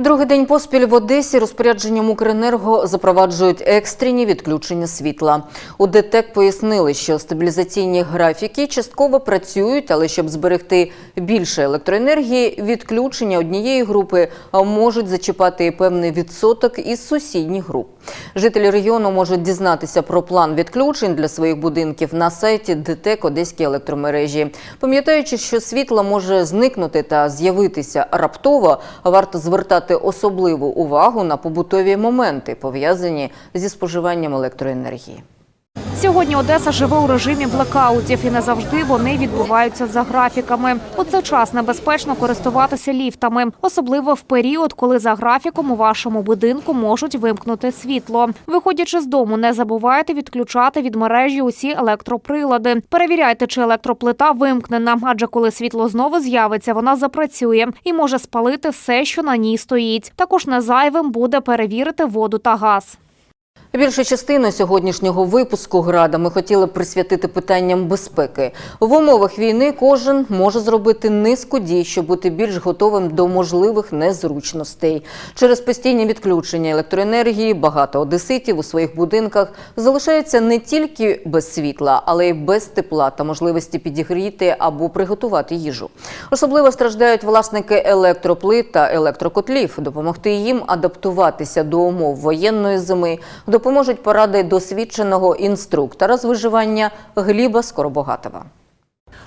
Другий день поспіль в Одесі розпорядженням Укренерго запроваджують екстрені відключення світла. У ДТЕК пояснили, що стабілізаційні графіки частково працюють, але щоб зберегти більше електроенергії, відключення однієї групи можуть зачіпати певний відсоток із сусідніх груп. Жителі регіону можуть дізнатися про план відключень для своїх будинків на сайті ДТЕК Одеські електромережі. Пам'ятаючи, що світло може зникнути та з'явитися раптово, варто звертати особливу увагу на побутові моменти, пов'язані зі споживанням електроенергії. Сьогодні Одеса живе у режимі блекаутів і не завжди вони відбуваються за графіками. У цей час небезпечно користуватися ліфтами, особливо в період, коли за графіком у вашому будинку можуть вимкнути світло. Виходячи з дому, не забувайте відключати від мережі усі електроприлади. Перевіряйте, чи електроплита вимкнена, адже коли світло знову з'явиться, вона запрацює і може спалити все, що на ній стоїть. Також не зайвим буде перевірити воду та газ. Більшу частину сьогоднішнього випуску града ми хотіли присвятити питанням безпеки. В умовах війни кожен може зробити низку дій, щоб бути більш готовим до можливих незручностей. Через постійні відключення електроенергії багато одеситів у своїх будинках залишаються не тільки без світла, але й без тепла та можливості підігріти або приготувати їжу. Особливо страждають власники електроплит та електрокотлів. Допомогти їм адаптуватися до умов воєнної зими допоможуть поради досвідченого інструктора з виживання Гліба Скоробогатова.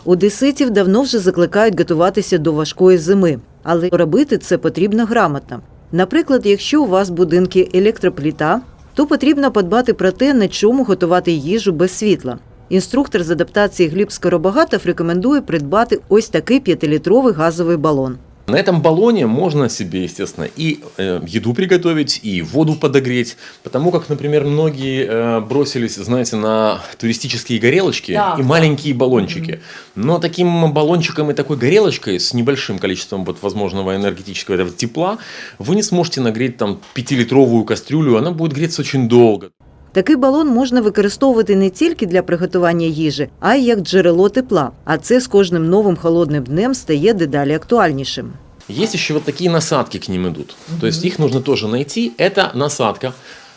Одеситів давно вже закликають готуватися до важкої зими, але робити це потрібно грамотно. Наприклад, якщо у вас будинки електропліта, то потрібно подбати про те, на чому готувати їжу без світла. Інструктор з адаптації Гліб Скоробогатов рекомендує придбати ось такий п'ятилітровий газовий балон. На этом баллоне можно себе, естественно, и э, еду приготовить, и воду подогреть. Потому как, например, многие э, бросились, знаете, на туристические горелочки Да, и маленькие баллончики. Но таким баллончиком и такой горелочкой с небольшим количеством вот, возможного энергетического этого тепла вы не сможете нагреть там пятилитровую кастрюлю, она будет греться очень долго. Такий балон можна використовувати не тільки для приготування їжі, а й як джерело тепла. А це з кожним новим холодним днем стає дедалі актуальнішим. Есть еще вот такие насадки к ним идут. То есть их нужно тоже найти. Эта насадка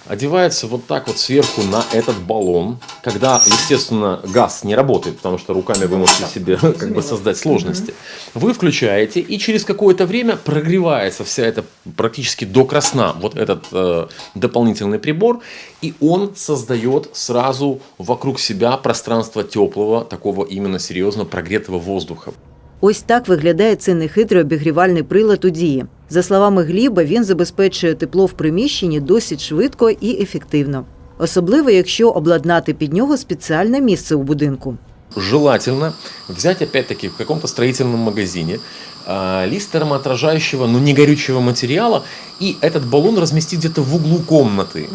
одевается вот так вот сверху на этот баллон, когда, естественно, газ не работает, потому что руками вы можете себе как бы создать сложности. Вы включаете, и через какое-то время прогревается вся эта практически до красна вот этот э, дополнительный прибор, и он создает сразу вокруг себя пространство теплого, такого именно серьезно прогретого воздуха. Ось так виглядає цей нехитрий обігрівальний прилад у дії. За словами Гліба, він забезпечує тепло в приміщенні досить швидко і ефективно. Особливо, якщо обладнати під нього спеціальне місце у будинку. желательно взять опять-таки в каком-то строительном магазине а, лист термоотражающего, но не горючего материала, и этот баллон разместить где-то в углу комнаты,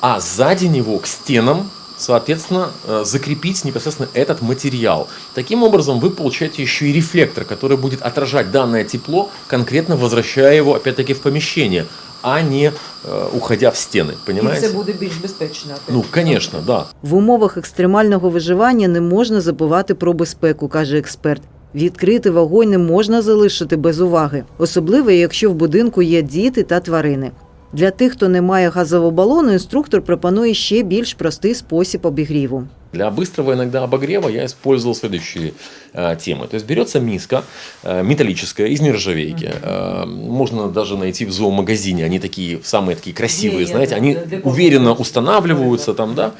а сзади него к стенам соответственно, э, закрепить непосредственно этот материал. Таким образом, вы получаете еще и рефлектор, который будет отражать данное тепло, конкретно возвращая его, опять-таки, в помещение, а не э, уходя в стены. Понимаете? І це буде більш безпечно. Ну, конечно, да. В умовах екстремального виживання не можна забувати про безпеку, каже експерт. Відкрити вогонь не можна залишити без уваги, особливо якщо в будинку є діти та тварини. Для тих, хто не має газового балону, інструктор пропонує ще більш простий спосіб обігріву. Для быстрого иногда обогрева я использовал следующие э, темы. То есть берется миска э, металлическая из нержавейки. Э, можно даже найти в зоомагазине. Они такие самые такие красивые, Не, знаете, я- они для- для комнаты уверенно очень устанавливаются там, да.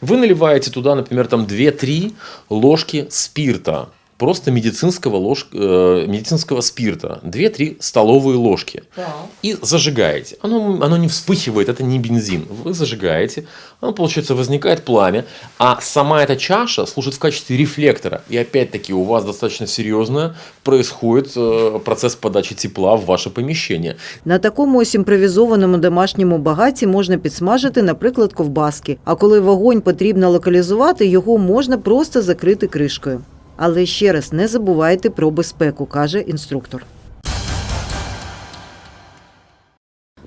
Вы наливаете туда, например, там 2-3 ложки спирта. Просто медицинского, ложк, э, медицинского спирта. 2-3 столовые ложки. Так. И зажигаете. Оно, оно не вспыхивает, это не бензин. Вы зажигаете, оно, получается, возникает пламя, а сама эта чаша служит в качестве рефлектора. И опять-таки у вас достаточно серьезно происходит э, процесс подачи тепла в ваше помещение. На такому ось імпровізованому домашньому багаті можна підсмажити, наприклад, ковбаски. А коли вогонь потрібно локалізувати, його можна просто закрити кришкою. Але ще раз не забувайте про безпеку, каже інструктор.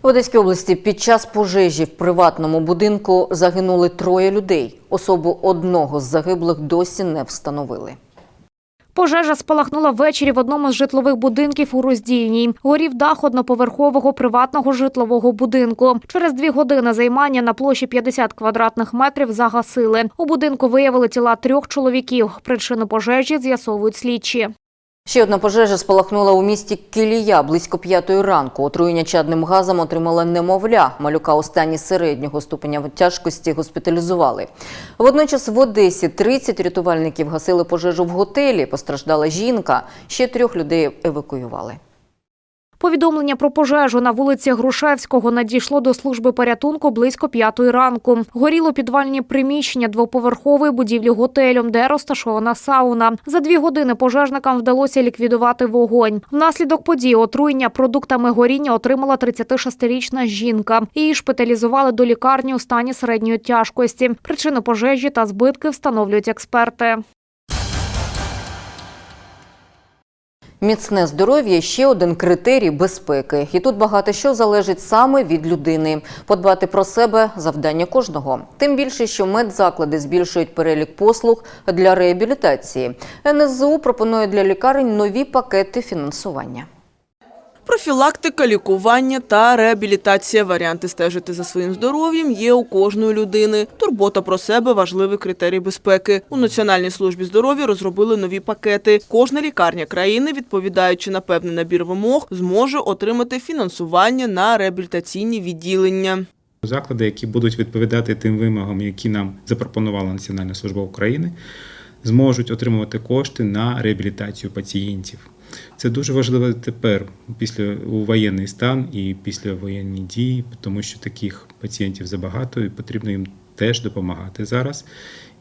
В Одеській області під час пожежі в приватному будинку загинули троє людей. Особу одного з загиблих досі не встановили. Пожежа спалахнула ввечері в одному з житлових будинків у роздільній. Горів дах одноповерхового приватного житлового будинку. Через дві години займання на площі 50 квадратних метрів загасили. У будинку виявили тіла трьох чоловіків. Причину пожежі з'ясовують слідчі. Ще одна пожежа спалахнула у місті Кілія близько п'ятої ранку. Отруєння чадним газом отримала немовля. Малюка у стані середнього ступеня тяжкості госпіталізували. Водночас в Одесі 30 рятувальників гасили пожежу в готелі. Постраждала жінка. Ще трьох людей евакуювали. Повідомлення про пожежу на вулиці Грушевського надійшло до служби порятунку близько п'ятої ранку. Горіло підвальні приміщення двоповерхової будівлі готелю, де розташована сауна. За дві години пожежникам вдалося ліквідувати вогонь. Внаслідок події отруєння продуктами горіння отримала 36-річна жінка. Її шпиталізували до лікарні у стані середньої тяжкості. Причину пожежі та збитки встановлюють експерти. Міцне здоров'я ще один критерій безпеки. І тут багато що залежить саме від людини. Подбати про себе завдання кожного. Тим більше, що медзаклади збільшують перелік послуг для реабілітації. НСЗУ пропонує для лікарень нові пакети фінансування. Профілактика, лікування та реабілітація. Варіанти стежити за своїм здоров'ям є у кожної людини. Турбота про себе важливий критерій безпеки. У Національній службі здоров'я розробили нові пакети. Кожна лікарня країни, відповідаючи на певний набір вимог, зможе отримати фінансування на реабілітаційні відділення. Заклади, які будуть відповідати тим вимогам, які нам запропонувала Національна служба України, зможуть отримувати кошти на реабілітацію пацієнтів. Це дуже важливо тепер, після у воєнний стан і після воєнні дії, тому що таких пацієнтів забагато і потрібно їм теж допомагати зараз.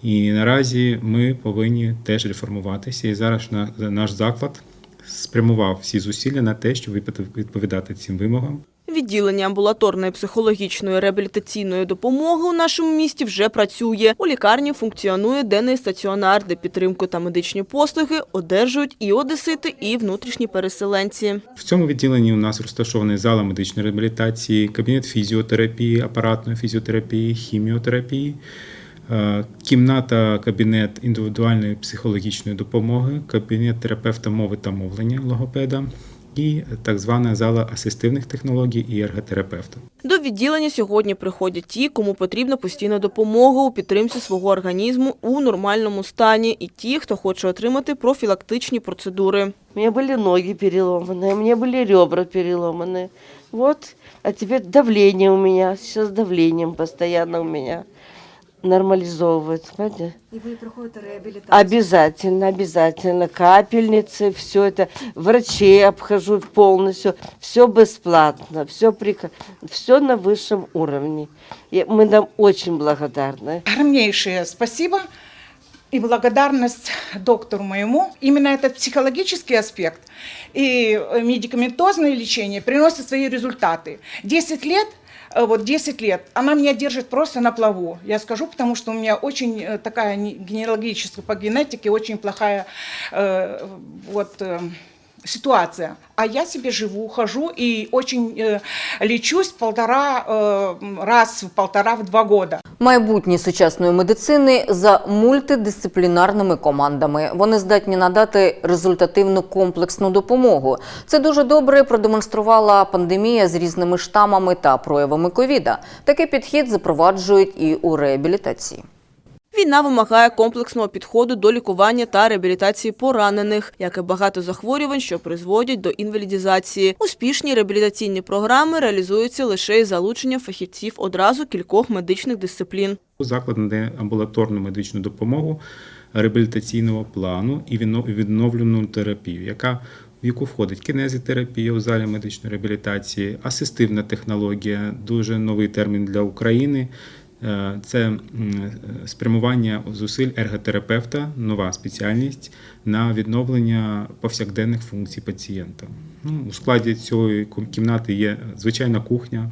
І наразі ми повинні теж реформуватися. І зараз наш заклад спрямував всі зусилля на те, щоб відповідати цим вимогам. Відділення амбулаторної психологічної реабілітаційної допомоги у нашому місті вже працює. У лікарні функціонує денний стаціонар, де підтримку та медичні послуги одержують і одесити, і внутрішні переселенці. В цьому відділенні у нас розташований зала медичної реабілітації, кабінет фізіотерапії, апаратної фізіотерапії, хіміотерапії, е, кімната, кабінет індивідуальної психологічної допомоги, кабінет терапевта мови та мовлення логопеда і так звана зала асистивних технологій і ерготерапевта. До відділення сьогодні приходять ті, кому потрібна постійна допомога у підтримці свого організму у нормальному стані, і ті, хто хоче отримати профілактичні процедури. У меня были ноги переломанные, у меня были ребра переломанные. Вот, а теперь давление у меня, сейчас давлением постоянно у меня Нормализовывается, понимаете? И вы проходите реабилитацию. Обязательно, обязательно. Капельницы, все это. Врачей обхожу полностью. Все бесплатно, все, все на высшем уровне. И мы нам очень благодарны. огромнейшее спасибо и благодарность доктору моему. Именно этот психологический аспект и медикаментозное лечение приносит свои результаты. 10 лет вот 10 лет, она меня держит просто на плаву. Я скажу, потому что у меня очень э, такая не- генеалогическая по генетике очень плохая э, вот э, ситуация. А я себе живу, хожу и очень э, лечусь полтора э, раз в полтора в два года. Майбутнє сучасної медицини за мультидисциплінарними командами. Вони здатні надати результативну комплексну допомогу. Це дуже добре продемонструвала пандемія з різними штамами та проявами ковіда. Такий підхід запроваджують і у реабілітації. Війна вимагає комплексного підходу до лікування та реабілітації поранених, як і багато захворювань, що призводять до інвалідізації. Успішні реабілітаційні програми реалізуються лише із залученням фахівців одразу кількох медичних дисциплін. Заклад надає амбулаторну медичну допомогу реабілітаційного плану і відно- відновлену терапію, яка в яку входить кінезітерапія у залі медичної реабілітації, асистивна технологія, дуже новий термін для України. Е, Це е, спрямування зусиль ерготерапевта, нова спеціальність на відновлення повсякденних функцій пацієнта. Ну, у складі цієї кімнати є звичайна кухня,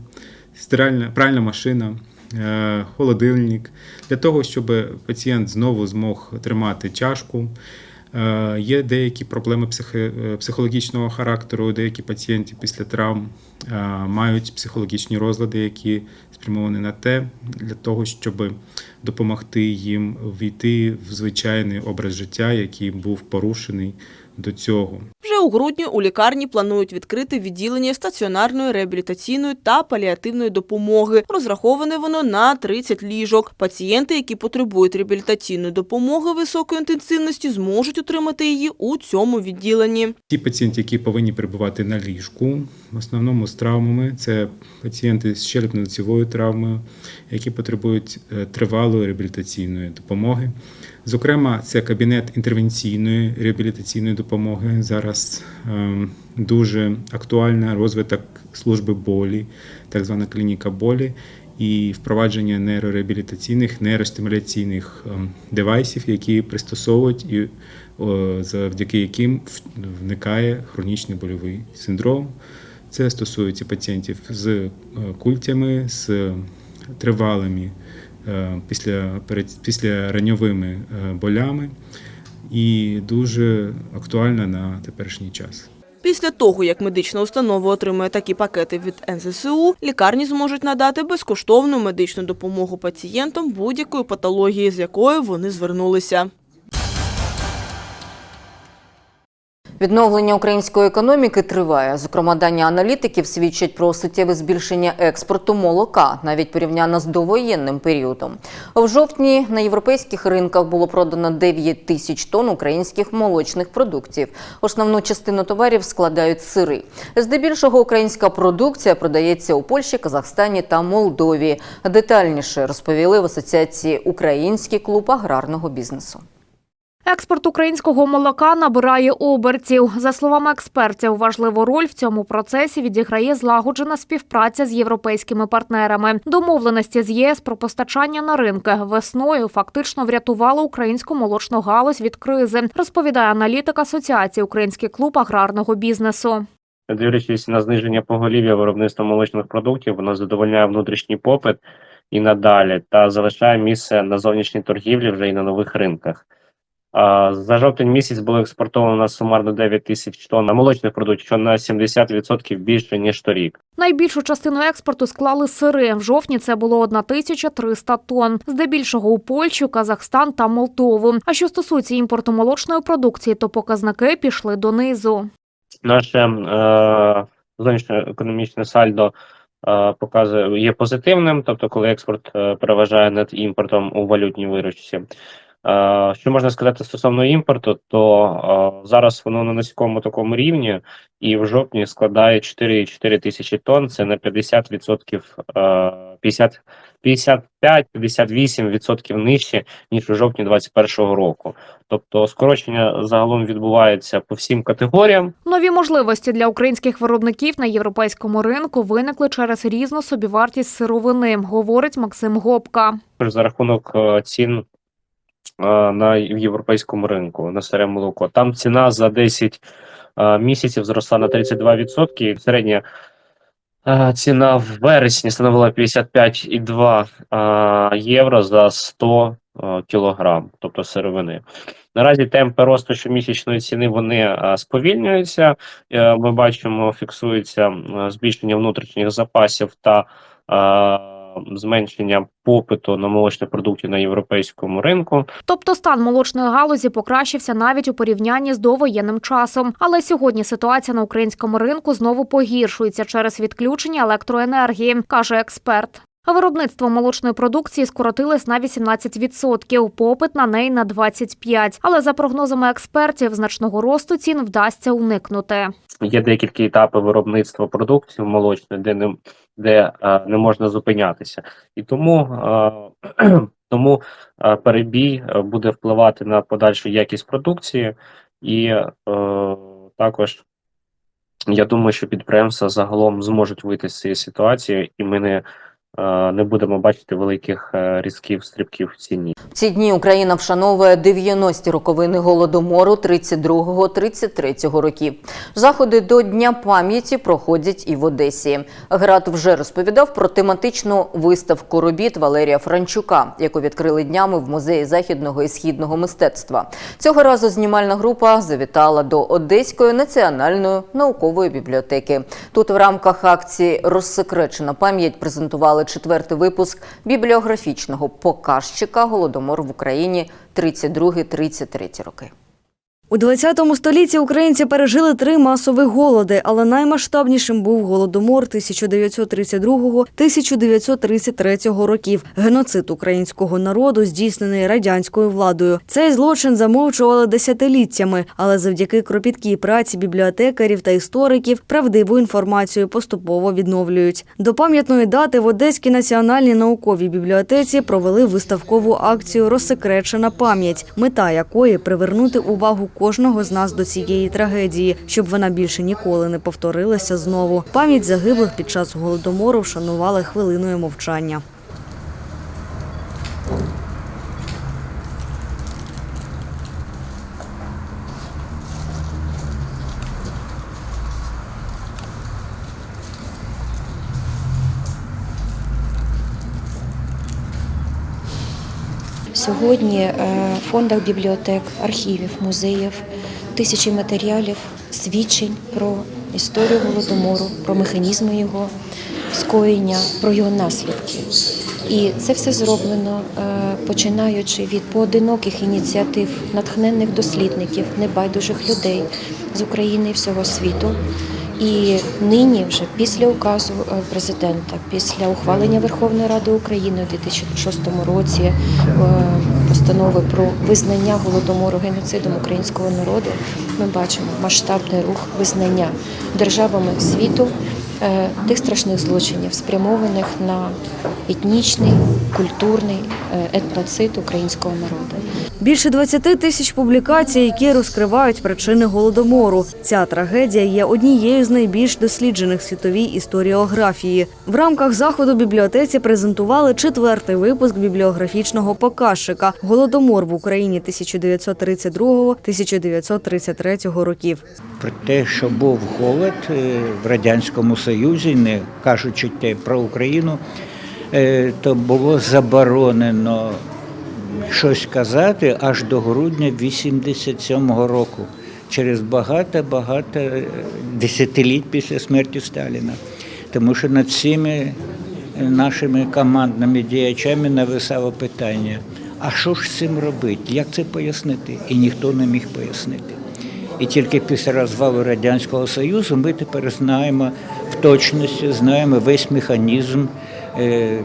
стиральна пральна машина, е, холодильник для того, щоб пацієнт знову змог тримати чашку, Є деякі проблеми е, психологічного характеру. Деякі пацієнти після травм е, мають психологічні розлади, які спрямовані на те, для того, щоб допомогти їм війти в звичайний образ життя, який був порушений до цього. Вже у грудні у лікарні планують відкрити відділення стаціонарної реабілітаційної та паліативної допомоги. Розраховане воно на 30 ліжок. Пацієнти, які потребують реабілітаційної допомоги високої інтенсивності, зможуть отримати її у цьому відділенні. Ті пацієнти, які повинні перебувати на ліжку, в основному з травмами, це пацієнти з черепно-лицевою травмою, які потребують е, тривалої реабілітаційної допомоги. Зокрема, це кабінет інтервенційної реабілітаційної допомоги. Зараз ем, дуже актуальний розвиток служби болі, так звана клініка болі. І впровадження нейрореабілітаційних, нейростимуляційних ем, девайсів, які пристосовують і завдяки яким вникає хронічний больовий синдром. Це стосується пацієнтів з е, культями, з тривалими після, перед- після раньовими е, болями і дуже актуальна на теперішній час. Після того, як медична установа отримає такі пакети від НССУ, лікарні зможуть надати безкоштовну медичну допомогу пацієнтам будь-якої патології, з якою вони звернулися. Відновлення української економіки триває. Зокрема, дані аналітиків свідчать про суттєве збільшення експорту молока, навіть порівняно з довоєнним періодом. В жовтні на європейських ринках було продано 9 тисяч тонн українських молочних продуктів. Основну частину товарів складають сири. Здебільшого українська продукція продається у Польщі, Казахстані та Молдові. Детальніше розповіли в асоціації Український клуб аграрного бізнесу. Експорт українського молока набирає обертів. За словами експертів, важливу роль в цьому процесі відіграє злагоджена співпраця з європейськими партнерами. Домовленості з ЄС про постачання на ринки весною фактично врятували українську молочну галузь від кризи. Розповідає аналітик Асоціації Український клуб аграрного бізнесу. Дивлячись на зниження поголів'я виробництва молочних продуктів, воно задовольняє внутрішній попит і надалі та залишає місце на зовнішній торгівлі вже і на нових ринках. За жовтень місяць було експортовано сумарно 9 тисяч тонн молочних продуктів, що на 70% більше ніж торік. Найбільшу частину експорту склали сири. В жовтні це було 1300 тонн. Здебільшого у Польщу, Казахстан та Молдову. А що стосується імпорту молочної продукції, то показники пішли донизу. Наше е, зовнішньоекономічне сальдо е, показує є позитивним, тобто коли експорт е, переважає над імпортом у валютній виручці. Е, що можна сказати стосовно імпорту, то е, зараз воно на низькому такому рівні, і в жовтні складає 4,4 тисячі тонн. Це на 50%, е, 50 55-58% нижче ніж у жовтні 2021 року. Тобто скорочення загалом відбувається по всім категоріям. Нові можливості для українських виробників на європейському ринку виникли через різну собівартість сировини, говорить Максим Гопка. За рахунок е, цін на європейському ринку на сире молоко. Там ціна за 10 е, місяців зросла на 32%. Середня ціна в вересні становила 55,2 е, євро за 100 е, кілограм, тобто сировини. Наразі темпи росту щомісячної ціни вони сповільнюються. Е, Ми бачимо, фіксується збільшення внутрішніх запасів та зменшення попиту на молочні продукти на європейському ринку. Тобто стан молочної галузі покращився навіть у порівнянні з довоєнним часом. Але сьогодні ситуація на українському ринку знову погіршується через відключення електроенергії, каже експерт. А Виробництво молочної продукції скоротилось на 18%, попит на неї на 25%. Але за прогнозами експертів, значного росту цін вдасться уникнути. Є декілька етапів виробництва продукції молочної, де не де е, не можна зупинятися, і тому, е, тому е, перебій буде впливати на подальшу якість продукції, і також я думаю, що підприємства загалом зможуть вийти з цієї ситуації, і ми не не будемо бачити великих е, різків стрибків в ціні. Ці дні Україна вшановує 90-ті роковини голодомору 32-33 років. Заходи до Дня пам'яті проходять і в Одесі. Град вже розповідав про тематичну виставку робіт Валерія Франчука, яку відкрили днями в музеї західного і східного мистецтва. Цього разу знімальна група завітала до Одеської національної наукової бібліотеки. Тут в рамках акції Розсекречена пам'ять презентували четвертий випуск бібліографічного показчика Голодомор в Україні 32-33 роки. У 20 столітті українці пережили три масові голоди, але наймасштабнішим був голодомор 1932-1933 років. Геноцид українського народу, здійснений радянською владою. Цей злочин замовчували десятиліттями, але завдяки кропіткій праці бібліотекарів та істориків правдиву інформацію поступово відновлюють. До пам'ятної дати в Одеській національній науковій бібліотеці провели виставкову акцію Розсекречена пам'ять, мета якої привернути увагу кожного з нас до цієї трагедії, щоб вона більше ніколи не повторилася знову. Пам'ять загиблих під час голодомору вшанували хвилиною мовчання. Сьогодні е, в фондах бібліотек, архівів, музеїв тисячі матеріалів, свідчень про історію голодомору, про механізми його скоєння, про його наслідки. І це все зроблено е, починаючи від поодиноких ініціатив, натхненних дослідників, небайдужих людей з України і всього світу. І нині, вже після указу е, президента, після ухвалення Верховної Ради України у 2006 році е, постанови про визнання голодомору геноцидом українського народу, ми бачимо масштабний рух визнання державами світу тих страшних злочинів, спрямованих на етнічний, культурний е, етноцид українського народу. Більше 20 тисяч публікацій, які розкривають причини голодомору. Ця трагедія є однією з найбільш досліджених в світовій історіографії. В рамках заходу бібліотеці презентували четвертий випуск бібліографічного показчика Голодомор в Україні 1932-1933 років. про те, що був голод е, в Радянському Союзі, не кажучи про Україну, е, то було заборонено щось казати аж до грудня 87-го року, через багато-багато е, десятиліть після смерті Сталіна. Тому що над е, нашими командними діячами нависало питання, а що ж з цим робити, як це пояснити? І ніхто не міг пояснити. І тільки після розвалу Радянського Союзу ми тепер знаємо в точності, знаємо весь механізм, е,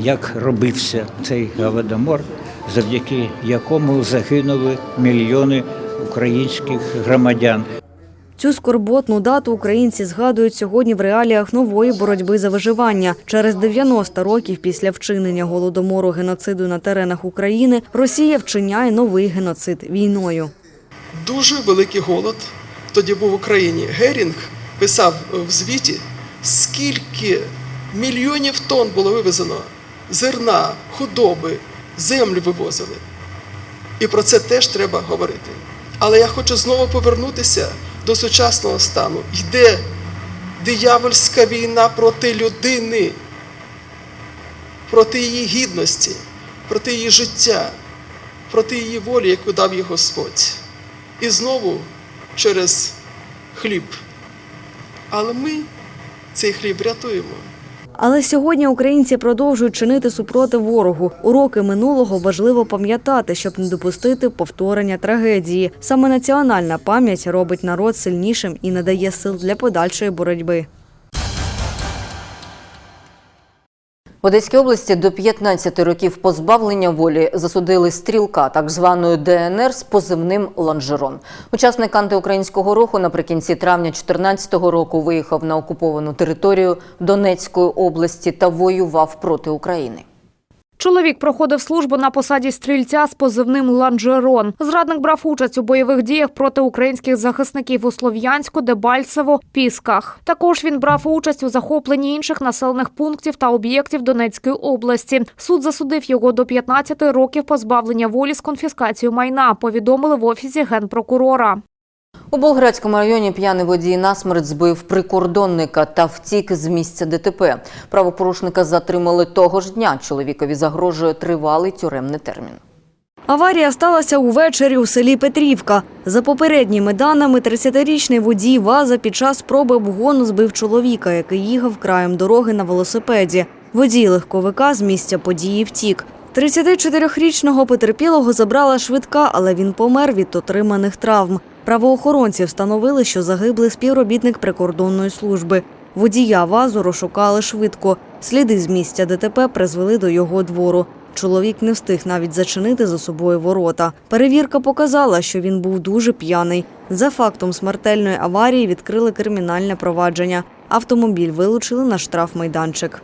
як робився цей голодомор, завдяки якому загинули мільйони українських громадян. Цю скорботну дату українці згадують сьогодні в реаліях нової боротьби за виживання. Через 90 років після вчинення голодомору геноциду на теренах України Росія вчиняє новий геноцид війною. Дуже великий голод тоді був в Україні. Герінг писав в звіті, скільки мільйонів тонн було вивезено зерна, худоби, землю вивозили. І про це теж треба говорити. Але я хочу знову повернутися до сучасного стану. Йде диявольська війна проти людини, проти її гідності, проти її життя, проти її волі, яку дав їй Господь. І знову через хліб. Але ми цей хліб рятуємо. Але сьогодні українці продовжують чинити супротив ворогу. Уроки минулого важливо пам'ятати, щоб не допустити повторення трагедії. Саме національна пам'ять робить народ сильнішим і надає сил для подальшої боротьби. Одеській області до 15 років позбавлення волі засудили стрілка так званої ДНР з позивним ланжерон. Учасник антиукраїнського руху наприкінці травня 2014 року виїхав на окуповану територію Донецької області та воював проти України. Чоловік проходив службу на посаді стрільця з позивним Ланжерон. Зрадник брав участь у бойових діях проти українських захисників у Слов'янську, Дебальцево, Пісках. Також він брав участь у захопленні інших населених пунктів та об'єктів Донецької області. Суд засудив його до 15 років позбавлення волі з конфіскацією майна. Повідомили в офісі генпрокурора. У Болградському районі п'яний водій насмерть збив прикордонника та втік з місця ДТП. Правопорушника затримали того ж дня. Чоловікові загрожує тривалий тюремний термін. Аварія сталася увечері у селі Петрівка. За попередніми даними, 30-річний водій ВАЗа під час спроби обгону збив чоловіка, який їхав краєм дороги на велосипеді. Водій легковика з місця події втік. 34-річного потерпілого забрала швидка, але він помер від отриманих травм. Правоохоронці встановили, що загиблий співробітник прикордонної служби. Водія ВАЗу розшукали швидко. Сліди з місця ДТП призвели до його двору. Чоловік не встиг навіть зачинити за собою ворота. Перевірка показала, що він був дуже п'яний. За фактом смертельної аварії відкрили кримінальне провадження. Автомобіль вилучили на штрафмайданчик.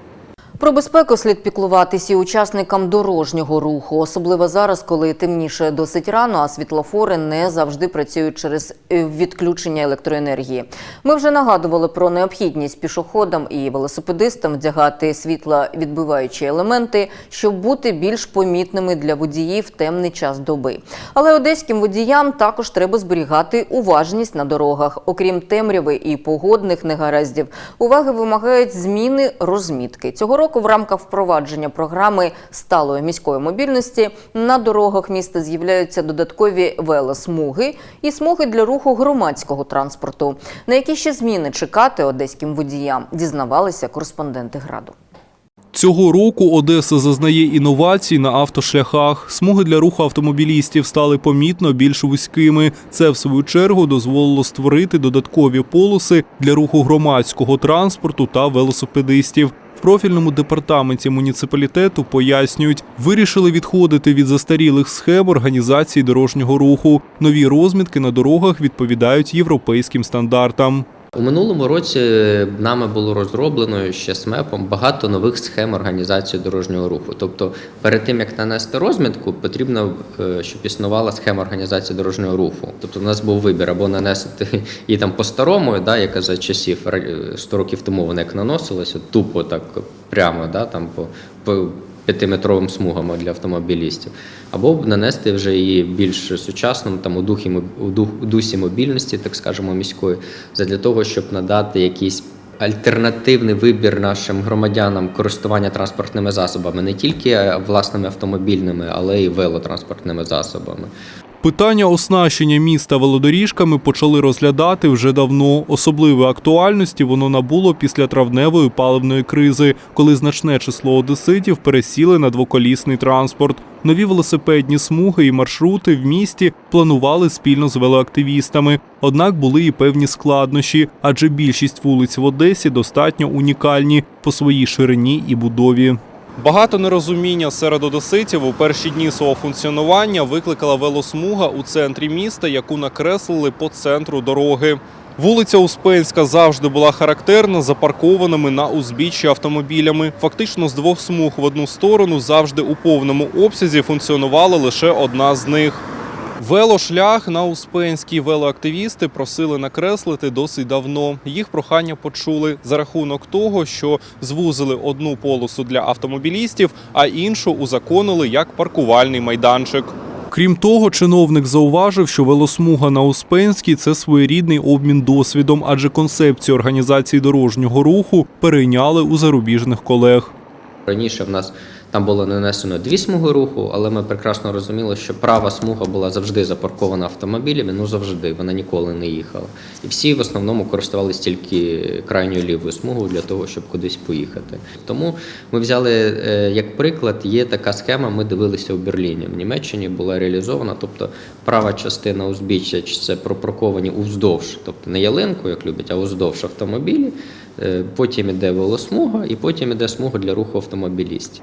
Про безпеку слід піклуватись і учасникам дорожнього руху, особливо зараз, коли темніше досить рано, а світлофори не завжди працюють через е, відключення електроенергії. Ми вже нагадували про необхідність пішоходам і велосипедистам вдягати світловідбиваючі елементи, щоб бути більш помітними для водіїв темний час доби. Але одеським водіям також треба зберігати уважність на дорогах. Окрім темряви і погодних негараздів, уваги вимагають зміни розмітки. Цього року в рамках впровадження програми сталої міської мобільності на дорогах міста з'являються додаткові велосмуги і смуги для руху громадського транспорту. На які ще зміни чекати одеським водіям, дізнавалися кореспонденти граду. Цього року Одеса зазнає інновацій на автошляхах. Смуги для руху автомобілістів стали помітно більш вузькими. Це, в свою чергу, дозволило створити додаткові полоси для руху громадського транспорту та велосипедистів. В профільному департаменті муніципалітету пояснюють, вирішили відходити від застарілих схем організації дорожнього руху. Нові розмітки на дорогах відповідають європейським стандартам. У минулому році нами було розроблено ще СМЕПом багато нових схем організації дорожнього руху. Тобто, перед тим як нанести розмітку, потрібно, е, щоб існувала схема організації дорожнього руху. Тобто, у нас був вибір або нанести її там по-старому, да, яка за часів 100 років тому вона як наносилася, тупо так прямо, да, там по, по п'ятиметровим смугам для автомобілістів, або нанести вже її більш сучасному, там у духі у дух у дусі мобільності, так скажемо, міської, задля того, щоб надати якийсь альтернативний вибір нашим громадянам користування транспортними засобами, не тільки власними автомобільними, але й велотранспортними засобами. Питання оснащення міста велодоріжками почали розглядати вже давно. Особливої актуальності воно набуло після травневої паливної кризи, коли значне число одеситів пересіли на двоколісний транспорт. Нові велосипедні смуги і маршрути в місті планували спільно з велоактивістами. Однак були і певні складнощі, адже більшість вулиць в Одесі достатньо унікальні по своїй ширині і будові. Багато нерозуміння серед одеситів у перші дні свого функціонування викликала велосмуга у центрі міста, яку накреслили по центру дороги. Вулиця Успенська завжди була характерна запаркованими на узбіччі автомобілями. Фактично з двох смуг в одну сторону завжди у повному обсязі функціонувала лише одна з них. Велошлях на Успенській велоактивісти просили накреслити досить давно. Їх прохання почули за рахунок того, що звузили одну полосу для автомобілістів, а іншу узаконили як паркувальний майданчик. Крім того, чиновник зауважив, що велосмуга на Успенській це своєрідний обмін досвідом, адже концепцію організації дорожнього руху перейняли у зарубіжних колег. Раніше в нас там було нанесено дві смуги руху, але ми прекрасно розуміли, що права смуга була завжди запаркована автомобілями, ну завжди, вона ніколи не їхала. І всі в основному користувалися тільки крайньою лівою смугою для того, щоб кудись поїхати. Тому ми взяли е, як приклад, є така схема, ми дивилися у Берліні. В Німеччині була реалізована, тобто права частина узбіччя це пропарковані уздовж, тобто не ялинку, як люблять, а уздовж автомобілі. Е, Потім іде велосмуга, і потім іде смуга для руху автомобілістів.